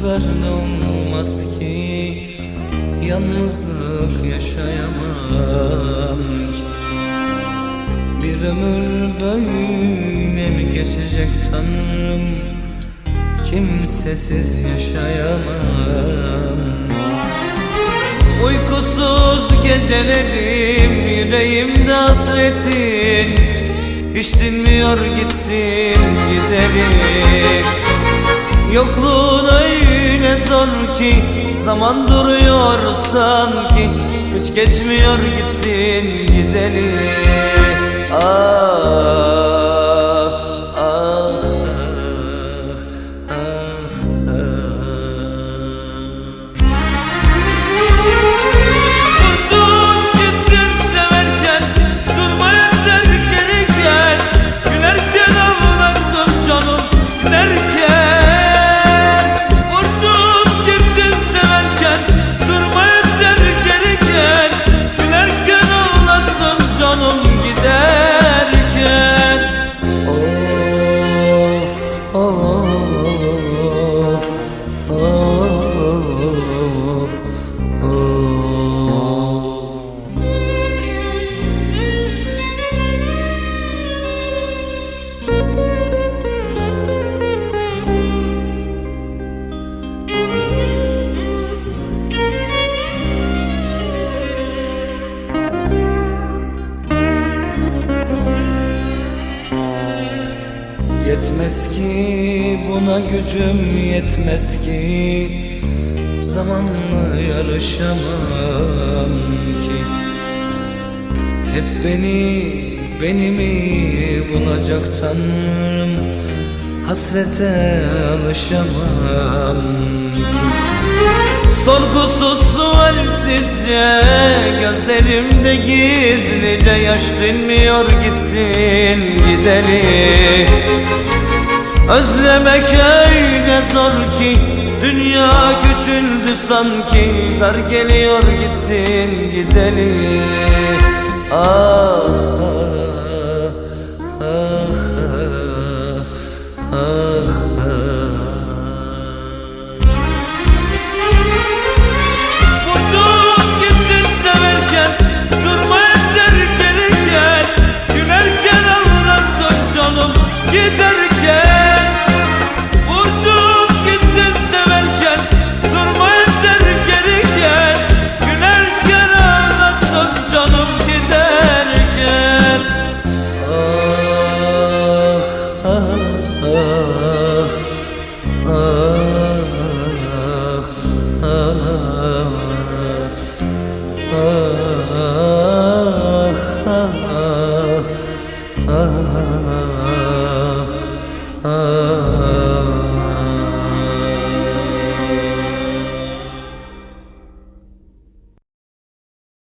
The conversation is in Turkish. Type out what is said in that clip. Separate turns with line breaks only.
kadar ne olmaz ki. Yalnızlık yaşayamam ki. Bir ömür böyle mi geçecek tanrım? Kimsesiz yaşayamam ki. Uykusuz gecelerim yüreğimde hasretin. Hiç dinmiyor gittin gidelim Yokluğun öyle zor ki Zaman duruyor sanki. Hiç geçmiyor gittin gidelim Ah Yetmez ki buna gücüm yetmez ki. Zamanla yarışamam ki. Hep beni, beni mi bulacak tanrım? Hasrete alışamam ki. Sorgusuz sualsizce Gözlerimde gizlice Yaş dinmiyor gittin gideli Özlemek öyle zor ki Dünya küçüldü sanki. Dar geliyor gittin gideli Ah ah